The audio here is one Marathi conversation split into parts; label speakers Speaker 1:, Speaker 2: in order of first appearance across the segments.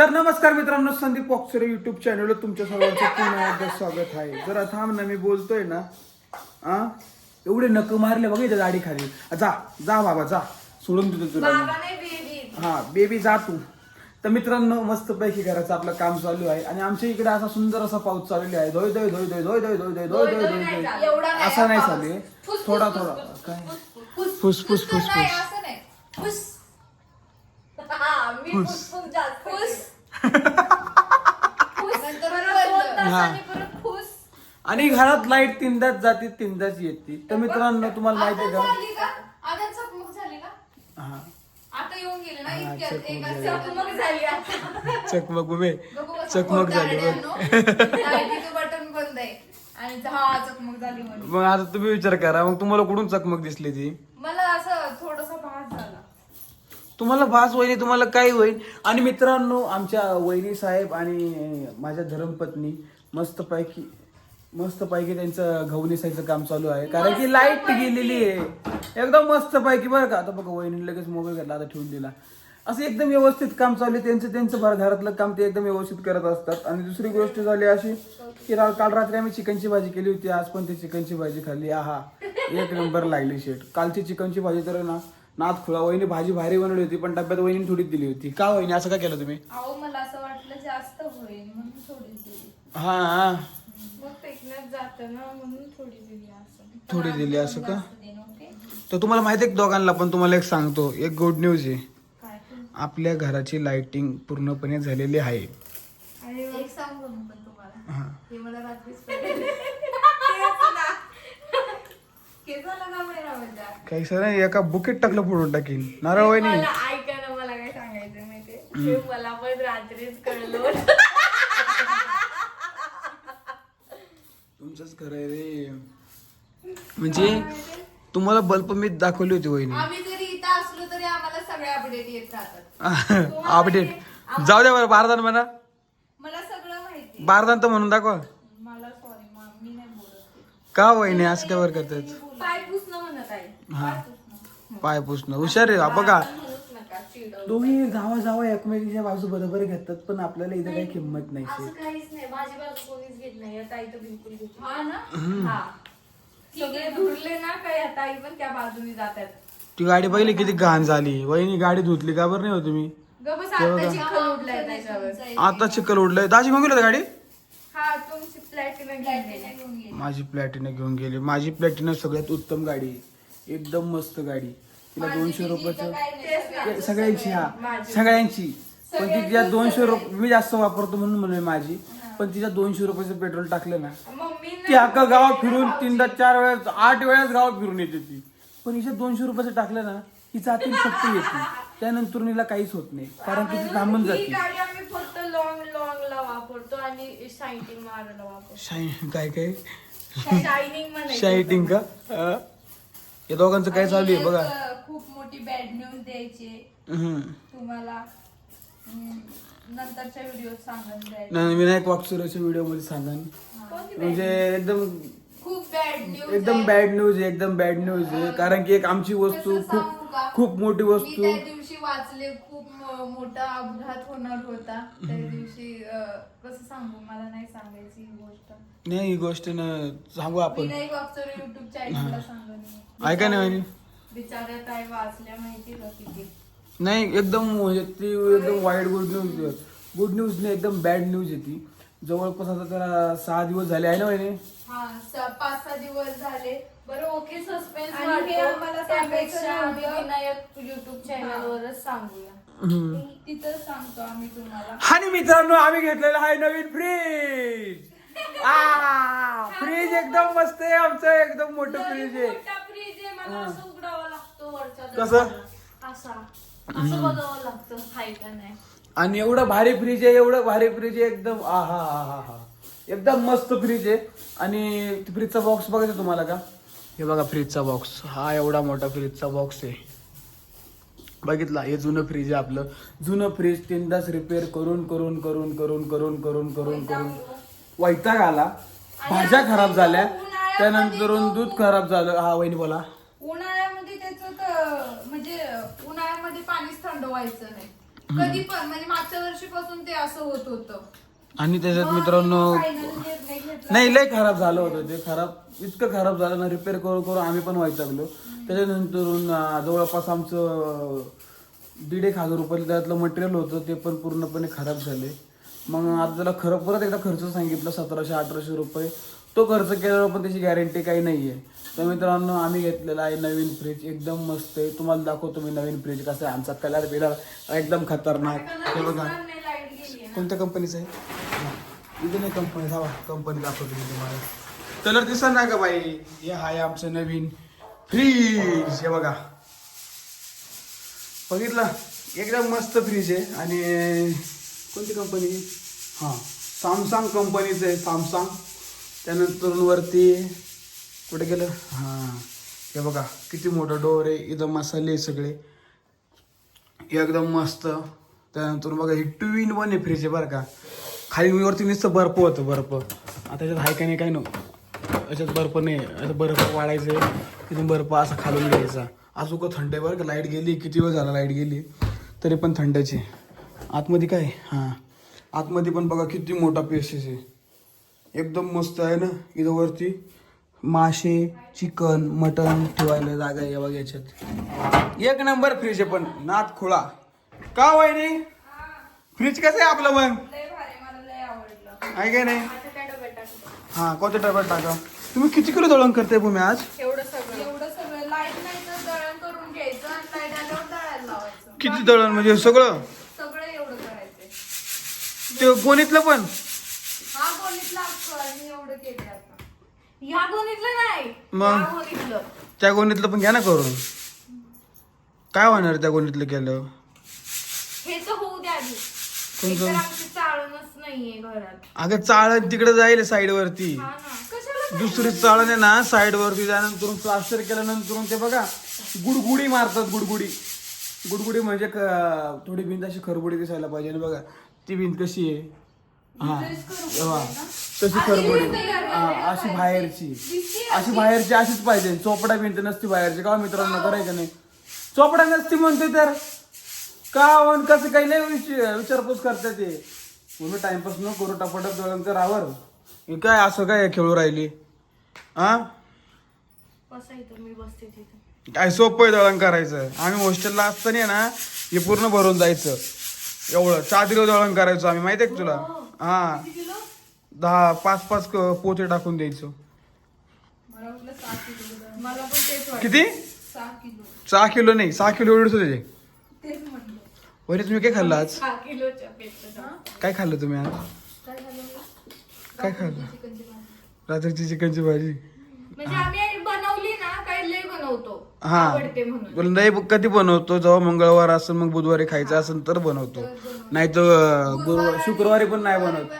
Speaker 1: तर नमस्कार मित्रांनो संदीप बॉक्सरे युट्यूब चॅनलवर तुमच्या सर्वांचं पुन्हा एकदा स्वागत आहे जरा थांब ना मी बोलतोय ना आ एवढे नक मारले बघ इथे दाढी खाली जा जा बाबा जा सोडून देतो तुला मी. हा बेबी जा तू तर मित्रांनो मस्त पैकी घराचं आपलं काम चालू आहे आणि आमच्या इकडे असा सुंदर असा पाऊस चाललेला आहे धोय धोय धोय धोय धोय धोय धोय धोय धोय धोय धोय धोय
Speaker 2: एवढा नाही
Speaker 1: असा नाही. चालू आहे
Speaker 2: फुस,
Speaker 1: थोडा
Speaker 2: फुस,
Speaker 1: थोडा
Speaker 2: फुस,
Speaker 1: काय
Speaker 2: फुस,
Speaker 1: फुस, फुस, फुस,
Speaker 2: नाही,
Speaker 1: फुस.
Speaker 2: असं नाही. फुस. हा, मी
Speaker 1: फुस.
Speaker 2: फुस, फुस जास्त फुस.
Speaker 1: आणि घरात लाइट तीनदाच जाते तीनदाच येते. तर मित्रांनो तुम्हाला माहिती आहे का?
Speaker 2: झाली का? आता चकमक झाली का?
Speaker 1: हा.
Speaker 2: आता येऊन गेले ना
Speaker 1: हा,
Speaker 2: इतक्यात.
Speaker 1: चकमक
Speaker 2: एका
Speaker 1: झाली.
Speaker 2: चकमक झाली आता.
Speaker 1: चकमक उभे.
Speaker 2: बघू
Speaker 1: चकमक झाली बघ.
Speaker 2: खोटारड्यांनो. लाईटीचं बटन बंद आहे. आणि हा चकमक झाली म्हणजे
Speaker 1: मग आता तुम्ही विचार करा. मग तुम्हाला कुठून चकमक दिसली ती?
Speaker 2: मला असं थोडासा भास झाला
Speaker 1: तुम्हाला भास वहिनी तुम्हाला काय होईल. आणि मित्रांनो आमच्या वहिनी साहेब आणि माझ्या धर्मपत्नी मस्त पैकी मस्त पैकी त्यांचं गहू नेसायचं काम चालू आहे. कारण की लाइट गेलेली आहे. एकदम मस्त पैकी बरं का. आता बघा वहिनी लगेच मोबाईल घेतला आता ठेवून दिला. असं एकदम व्यवस्थित काम चालू आहे. त्यांचं त्यांचं भर घरातलं काम ते एकदम व्यवस्थित करत असतात. आणि दुसरी गोष्ट झाली अशी की काल रात्री आम्ही चिकनची भाजी केली होती. आज पण ती चिकनची भाजी खाल्ली. आहा एक नंबर लागली शेट. कालची चिकनची भाजी तर ना नाथ खुळा वहिनी भाजी भारी बनवली होती पण डब्यात वहिनी थोडीच दिली होती. का वहिनी असं का केलं तुम्ही?
Speaker 2: अहो मला असं वाटलं जास्त होईल म्हणून थोडी दिली.
Speaker 1: हा हा.
Speaker 2: मग पेकण्यात जात ना म्हणून थोडी दिली असं.
Speaker 1: थोडी दिली असं का? तर तुम्हाला माहिती आहे का दोघांना पण तुम्हाला एक सांगतो. एक गुड न्यूज आहे.
Speaker 2: काय
Speaker 1: आपल्या घराची लाइटिंग पूर्णपणे झालेली आहे.
Speaker 2: एक सांगू मी पण तुम्हाला.
Speaker 1: हा.
Speaker 2: हे मला रात्रीच कळलं. तेच ना. केसाला का बरं आवडला?
Speaker 1: काही सर एका बुकेट टाकलं फोडून टाकीन. नारळ वहिनी.
Speaker 2: ऐका ना मला काय सांगायचं माहितीये? मला पण रात्रीच कळलं.
Speaker 1: तुमचंच खरं आहे रे. म्हणजे तुम्हाला बल्ब मी दाखवली होती वहिनी.
Speaker 2: आम्ही जरी इथं असलो तरी आम्हाला सगळे अपडेट येत राहतात
Speaker 1: अपडेट जाऊ द्या बरं बारदान म्हणा.
Speaker 2: मला सगळं माहिती
Speaker 1: बारदान तर म्हणून दाखवा.
Speaker 2: मला सॉरी मी नाही बोलत. ते.
Speaker 1: का वहिनी? असं काय बरं करतात?
Speaker 2: पाय पुसणं म्हणत आहे.
Speaker 1: हा.
Speaker 2: पाय पुसणं.
Speaker 1: पाय पुसणं. हुशार आहे हा बघा.
Speaker 2: म्हणूच नका चिडवू.
Speaker 1: दोन्ही जावा जावा एकमेकीच्या बाजू बरोबर घेतात पण आपल्याला इथं काही किंमत नाही
Speaker 3: असं काहीच नाही. माझी बाजू कोणीच घेत नाही या ताई तर बिलकुल घेत नाही.
Speaker 2: हा ना? हा. सगळे धुरले ना काय आता आई पण त्या बाजूने जातात?
Speaker 1: ती गाडी पहिली किती घाण झाली. वहिनी गाडी धुतली का बरं नाही हो तुम्ही?
Speaker 2: गबस आता चिखल उडलाय त्याच्यावर.
Speaker 1: आता चिकल उडलंय. दाजी मग गेलं गाडी?
Speaker 2: तुमची प्लॅटिना घेऊन
Speaker 1: माझी प्लॅटिना घेऊन गेली. माझी प्लॅटिना सगळ्यात उत्तम गाडी आहे. एकदम मस्त गाडी तिला दोनशे रुपयाचं सगळ्यांची हा. सगळ्यांची. पण ती तिच्या दोनशे रुपये मी जास्त वापरतो म्हणून म्हणून माझी. पण तिच्या दोनशे रुपयाचं पेट्रोल टाकलं ना
Speaker 2: मम्मी
Speaker 1: ती अख्खा गावात फिरून तीनदा चार वेळेस आठ वेळेस गावात फिरून येते ती. पण हिच्या दोनशे रुपयाचं टाकलं ना ही जातील फक्त येते. त्यानंतर हिला काहीच होत नाही. कारण की ती थांबून जाते
Speaker 2: गाडी आम्ही फक्त लॉंग लॉंग ला वापरतो आणि शायनिंग मारायला वापरतो.
Speaker 1: काय काय?
Speaker 2: शायनिंग म्हणायचं
Speaker 1: शायटिंग का? हा? या दोघांचं काय चालू आहे
Speaker 2: आणि
Speaker 1: बघा.
Speaker 2: एक, खूप मोठी बॅड न्यूज द्यायची
Speaker 1: हम्म.
Speaker 2: तुम्हाला हम्म, नंतरच्या व्हिडिओ सांगून द्यायची.
Speaker 1: नाही, विनायक वाकसुराच्या व्हिडिओमध्ये सांगा
Speaker 2: कोणती bad
Speaker 1: म्हणजे एकदम
Speaker 2: खूप बॅड न्यूज
Speaker 1: एकदम बॅड न्यूज आहे एकदम बॅड न्यूज आहे. कारण की एक आमची वस्तू खूप
Speaker 2: का?
Speaker 1: खूप मोठी
Speaker 2: मी
Speaker 1: वस्तू.
Speaker 2: त्या दिवशी वाचले खूप म- मोठा अपघात होणार होता. त्या दिवशी अ, कसं सांगू मला नाही सांगायची ही गोष्ट.
Speaker 1: नाही ही गोष्ट ना सांगू आपण.
Speaker 2: विनायक वागचोर युट्यूब चॅनलला सांगून.
Speaker 1: ऐका ना वहिनी.
Speaker 2: बिचाऱ्या काय वाचल्या माहिती का किती?
Speaker 1: नाही एकदम म्हणजे ती एकदम वाईट गुड न्यूज गुड न्यूज नाही एकदम बॅड न्यूज आहे ती. जवळपास आता त्याला सहा दिवस झाले आहे ना वहिनी?
Speaker 2: हा स- पाच सहा दिवस झाले.
Speaker 3: बरं ओके सस्पेन्स
Speaker 2: आणि हे आम्हाला
Speaker 3: त्यापेक्षा
Speaker 2: सांगायचं
Speaker 3: आम्ही
Speaker 2: नव्हतं.
Speaker 3: विनायक युट्यूब चॅनलवरच सांगूया.
Speaker 1: हम्म.
Speaker 2: तिथं सांगतो आम्ही तुम्हाला.
Speaker 1: आणि मित्रांनो आम्ही घेतलेला आहे नवीन फ्रीज फ्रीज एकदम मस्त आहे आमचं एकदम मोठं फ्रीज आहे.
Speaker 3: मोठा फ्रीज आहे मला असं उघडावा लागतो वरच्या
Speaker 1: कसं?
Speaker 3: दरवाजाला. असा. असं बघावं लागतं हाय का नाही.
Speaker 1: आणि एवढं भारी फ्रीज आहे एवढं भारी फ्रीज आहे एकदम आ हा हा हा हा. एकदम मस्त फ्रीज आहे. आणि फ्रीजचा बॉक्स बघायचा तुम्हाला का? हे बघा फ्रीजचा बॉक्स हा एवढा मोठा फ्रीजचा बॉक्स आहे. बघितला हे जुनं फ्रीज आहे आपलं. जुनं फ्रीज तीनदाच रिपेअर करून करून करून करून करून करून करून करून. वैताग आला. भाज्या खराब झाल्या. त्यानंतर दूध खराब झालं. हा वहिनी बोला.
Speaker 2: उन्हाळ्यामध्ये त्याचं क- म्हणजे उन्हाळ्यामध्ये पाणीच थंड व्हायचं नाही. कधी पण म्हणजे मागच्या वर्षीपासून ते असं होत होतं.
Speaker 1: आणि त्याच्यात मित्रांनो नाही लय खराब झालं होतं ते खराब. इतकं खराब झालं ना रिपेअर करू करू आम्ही पण व्हायचं लागलो त्याच्यानंतर जवळपास आमचं दीड एक हजार रुपये त्यातलं मटेरियल होतं ते पण पूर्णपणे खराब झाले. मग आता त्याला खरं परत एकदा खर्च सांगितलं सतराशे अठराशे रुपये. तो खर्च केल्यावर पण त्याची गॅरंटी काही नाही आहे तर मित्रांनो आम्ही घेतलेला आहे नवीन फ्रीज एकदम मस्त आहे. तुम्हाला दाखवतो मी नवीन फ्रीज कसं आहे. आमचा कलर बिलर एकदम खतरनाक. हे बघा. कोणत्या कंपनीचं आहे? इथे नाही कंपनी हवा कंपनी दाखवतो मी तुम्हाला. कलर दिसत नाही का बाई. हे आहे आमचं नवीन. फ्रीज हे बघा. बघितलं? एकदम मस्त फ्रीज आहे. आणि कोणती कंपनी हां. सॅमसंग कंपनीचं आहे सॅमसंग त्यानंतर वरती कुठे गेलं? हां. हे बघा. किती मोठं डोर आहे. एकदम मसाले सगळे. एकदम मस्त. त्यानंतर बघा ही टू इन वन आहे फ्रीज आहे बरं का. खाली वरती नुसतं बर्फ होतं बर्फ. आता त्याच्यात हाय का नाही काय नको याच्यात बर्फ नाही. आता बर्फ वाढायचं आहे तिथून बर्फ असा खालून घ्यायचा. अजून का थंड आहे बरं का. लाइट गेली किती वेळ झाला लाइट गेली? तरी पण थंडची आतमध्ये काय? हां. आतमध्ये पण बघा किती मोठा पेसेस आहे. एकदम मस्त आहे ना इथं वरती. मासे चिकन मटन ठेवायला जागा आहे बघा याच्यात. एक नंबर फ्रीज आहे पण नात खुळा. का वहिनी? फ्रीज कसं आहे आपलं मग?
Speaker 2: लय भारी मला लय आवडलं.
Speaker 1: आहे काय नाही? हा कोणत्या डब्यात टाका? तुम्ही किती किलो दळण करताय भूमी आज?
Speaker 2: एवढं सगळं. एवढं सगळं. लाइट नाही तर दळण करून घ्यायचं आणि लाइट आल्यावर दळायला लावायचं.
Speaker 1: किती दळण म्हणजे सगळं?
Speaker 2: सगळं एवढं करायचंय.
Speaker 1: ते गोणीतलं पण?
Speaker 2: हा बोलीतला मी एवढं केलं आता.
Speaker 3: या गोणीतलं नाही.
Speaker 1: मग? त्या गोणीतलं पण घ्या ना करून. काय होणार त्या गोणीतलं केलं
Speaker 3: हे तर होऊ द्या आधी
Speaker 1: कोणतं?
Speaker 3: एकतर आमची चाळणच नाहीये घरात.
Speaker 1: अगं चाळण तिकडे जाईल साईड वरती
Speaker 3: हा ना.
Speaker 2: कशाला
Speaker 1: दुसरी चाळण आहे ना साईड वरती त्यानंतर प्लास्टर केल्यानंतर ते बघा गुडगुडी मारतात गुडगुडी. गुडगुडी म्हणजे क- थोडी भिंत अशी खरबुडी दिसायला पाहिजे. आणि बघा ती भिंत कशी आहे? हा. तेव्हा तशी खरबुडी. हा अशी बाहेरची. अशी बाहेरची अशीच पाहिजे. चोपडा भिंत नसती बाहेरची. का हो मित्रांनो करायचं नाही? चोपडा नसती म्हणते तर. का वन कसं काही नाही विच- विचारपूस करते ते. म्हणून टाइमपास न करू टपाटप दळण तर आवर हे काय असं काय खेळू राहिली? हा
Speaker 3: बसायचं मी बसते तिथे.
Speaker 1: काय सोपं आहे दळण करायचं. आम्ही हॉस्टेलला असताना ना हे पूर्ण भरून जायचं. एवढं. चादरीवर दळण करायचो आम्ही माहिती आहे का तुला? हा दहा पाच पाच क- पोते टाकून द्यायचो.
Speaker 2: मला वाटलं सहा किलो दळण. मला पण तेच वाटलं.
Speaker 1: किती?
Speaker 2: सहा किलो.
Speaker 1: सहा किलो नाही सहा किलो एवढेच होते ते.
Speaker 2: तेच म्हटलं.
Speaker 1: वरी तुम्ही काय खाल्लं आज. काय खाल्लं तुम्ही आज?
Speaker 2: काय
Speaker 1: खाल्लं? रात्रीची चिकनची भाजी.
Speaker 3: म्हणजे आम्ही बनवली ना काही लय बनवतो.
Speaker 1: हा.
Speaker 3: आवडते म्हणून.
Speaker 1: पण नाही कधी बनवतो? जेव्हा मंगळवार असेल मग बुधवारी खायचं असेल तर बनवतो. नाही तर गुरुवार शुक्रवारी पण नाही बनवत.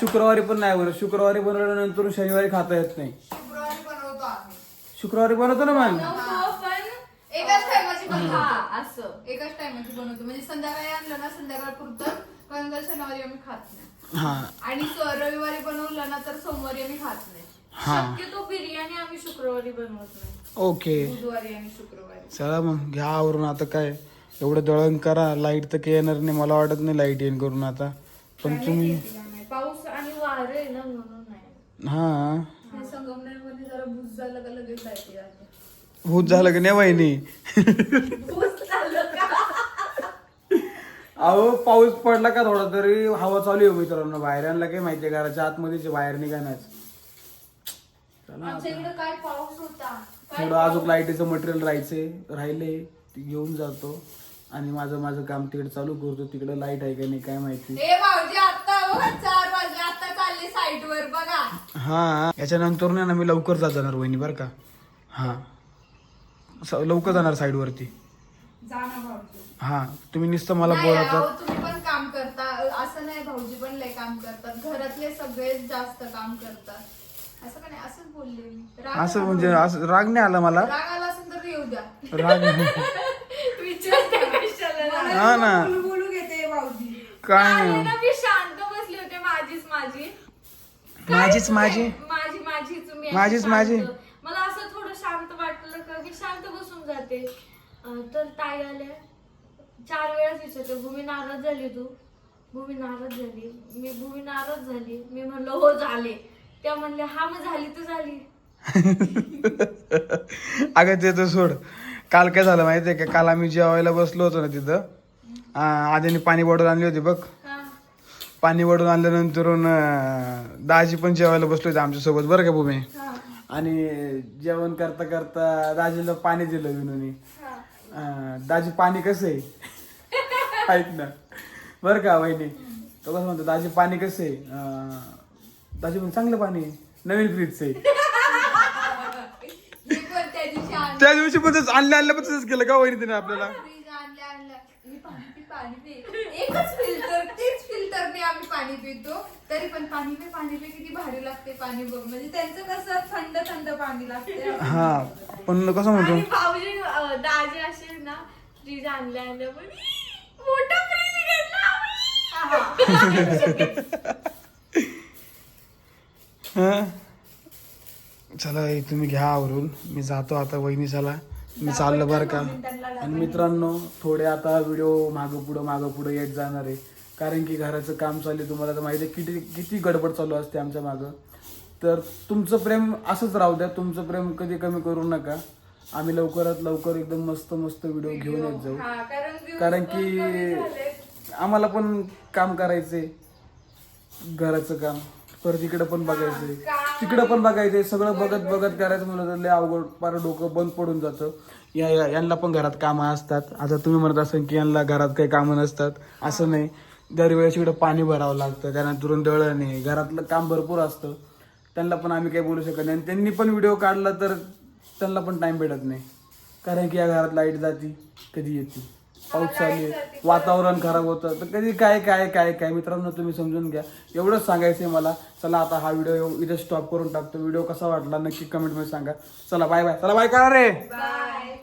Speaker 1: शुक्रवारी पण नाही बनवत. शुक्रवारी बनवल्यानंतर शनिवारी खाता येत नाही.
Speaker 2: शुक्रवारी बनवतो आम्ही.
Speaker 1: शुक्रवारी बनवतो ना मग
Speaker 3: बनवतो पण
Speaker 2: एकाच टायमाची बनवतो
Speaker 3: हा असं
Speaker 2: एकाच टायमाची बनवतो. म्हणजे संध्याकाळी आणलं ना संध्याकाळ पुरतं. कारण का शनिवारी आम्ही खात नाही.
Speaker 1: हा.
Speaker 2: आणि स- रविवारी बनवलं ना तर सोमवारी आम्ही खात नाही.
Speaker 1: हा.
Speaker 3: शक्यतो बिर्याणी आम्ही शुक्रवारी बनवत नाही.
Speaker 1: ओके.
Speaker 2: बुधवारी आणि शुक्रवारी.
Speaker 1: चला मग घ्या आवरून आता काय. एवढं दळण करा. लाइट तर काही येणार नाही. मला वाटत नाही लाइट येईन करून आता. पण तुम्ही
Speaker 3: नाही. पाऊस आणि वारं आहे ना म्हणून नाही.
Speaker 1: हा.
Speaker 2: हे. संगमनेरमध्ये जरा भूस झालं का लगेच जायचे.
Speaker 1: भूत झालं की नाही वहिनी?
Speaker 2: का
Speaker 1: अहो पाऊस पडला का थोडा तरी? हवा चालू आहे मित्रांनो बाहेर आणला काही माहितीये घराच्या आतमध्येच आहे, बाहेर निघाण्याच चला
Speaker 3: आमच्या इकडे काय पाऊस होता? काय
Speaker 1: थोडं अजून लाईटीचं मटेरियल राहायचंय राहिले ते घेऊन जातो. आणि माझं माझं काम तिकडे चालू करतो. तिकडे लाइट आहे का नाही काय माहिती.
Speaker 2: ए भाऊजी आता बघा चार वाजले. आता चालले साईट वर बघा.
Speaker 1: हा याच्यानंतर नाही ना मी लवकर जात जाणार वहिनी बरं का? हा. स- लवकर जाणार साईड वरती.
Speaker 2: जा ना भाऊजी.
Speaker 1: हा तुम्ही नुसतं मला
Speaker 2: नाही, अहो, तुम्ही पण काम करता. असं नाही भाऊजी पण लय काम करतात. घरातले सगळेच जास्त काम करतात. असं का नाही? असंच बोलले मी. राग
Speaker 1: असं
Speaker 2: आला
Speaker 1: म्हणजे
Speaker 2: भाऊजी.
Speaker 1: असं राग नाही आला मला?
Speaker 2: राग आला असेल तर येऊ द्या.
Speaker 1: राग. हा ना.
Speaker 2: बोलू बोलू घेते भाऊजी.
Speaker 1: काय
Speaker 3: आले
Speaker 1: नाही.
Speaker 3: ना मी शांत बसले होते माझीच माझी.
Speaker 1: माझीच माझी?
Speaker 3: माझी माझीच मी अशी
Speaker 1: माझीच
Speaker 3: शांत.
Speaker 1: माझी.
Speaker 3: मला असं थोडं शांत वाटलं का? मी शांत बसून जाते. अं, तर ताई आल्या. चार वेळाच विचारते भूमी नाराज झाली तू. भूमी नाराज झाली. मी भूमी नाराज झाली. मी म्हणलं हो झाले. त्या म्हणल्या हा मग झाली तर झाली.
Speaker 1: अगं ते तर सोड. काल काय झालं माहितीये का? काल आम्ही जेवायला बसलो होतो ना तिथं. आधीने पाणी बॉटल आणली होती बघ. पाणी बॉटल आणल्यानंतर दाजी पण जेवायला बसले होते आमच्यासोबत. बरं का भूमी? आणि जेवण करता करता दाजीला पाणी दिलं विनूनी. दाजी पाणी कसं आहे? ऐक ना. बरं का वहिनी? तो कसं म्हणतो दाजी पाणी कसं आहे? अं, दाजी पण चांगलं पाणी आहे. नवीन फ्रीजचं आहे.
Speaker 2: हे पण त्या दिवशी आणलं.
Speaker 1: त्या दिवशी पण तसंच आणलं आणलं पण तसंच केलं का वहिनी तिने आपल्याला?
Speaker 2: फ्रीज आणलं आणलं. हे पाणी पी पाणी पी. एकच फिल्टर तेच फिल्टरने आम्ही पाणी पितो. तरी पण पाणी पे पाणी पे किती भारी लागते पाणी बघ. म्हणजे त्यांचं कसं थंड थंड पाणी लागते.
Speaker 1: हा पण कसं म्हणतो?
Speaker 3: आणि भाऊजी अं, दाजी असे ना फ्रीज आणल्या आणल्या पण
Speaker 1: हं? चला तुम्ही घ्या आवरून. मी जातो आता वहिनी चला मी चाललो बरं का. आणि मित्रांनो थोडे आता व्हिडिओ मागं पुढं मागं पुढं येत जाणार आहे. कारण की घराचं काम चालू तुम्हाला तर माहिती आहे किती किती गडबड चालू असते आमच्या मागं. तर तुमचं प्रेम असंच राहू द्या. तुमचं प्रेम कधी कमी करू नका. आम्ही लवकरात लवकर एकदम मस्त मस्त व्हिडिओ घेऊन येत जाऊ.
Speaker 2: हा कारण views
Speaker 1: कारण
Speaker 2: पण कमी
Speaker 1: की. आम्हाला पण काम करायचंय. घराचं काम. परत इकडे पण बघायचंय. तिकडे पण बघायचंय. सगळं बघत बघत करायचं म्हणलं तर लय अवघड पार डोकं बंद पडून जातं. या या- यांना पण घरात कामं असतात. आता तुम्ही म्हणत असाल की यांना घरात काही कामं नसतात. असं नाही. दरवेळेस इकडे पाणी भरावं लागतं. त्यानंतर दळण आहे घरातलं काम भरपूर असतं. त्यांना पण आम्ही काही बोलू शकत नाही. आणि त्यांनी पण व्हिडिओ काढला तर त्यांना पण टाइम भेटत नाही. कारण की या घरात लाइट जाती कधी येते. पाऊस चालू आहे वातावरण खराब होतं. तर कधी काय काय काय काय? मित्रांनो तुम्ही समजून घ्या. एवढंच सांगायचं आहे मला. चला आता हा व्हिडिओ इथे स्टॉप करून टाकतो. व्हिडिओ कसा वाटला नक्की कमेंटमध्ये सांगा. चला बाय बाय चला बाय करा रे.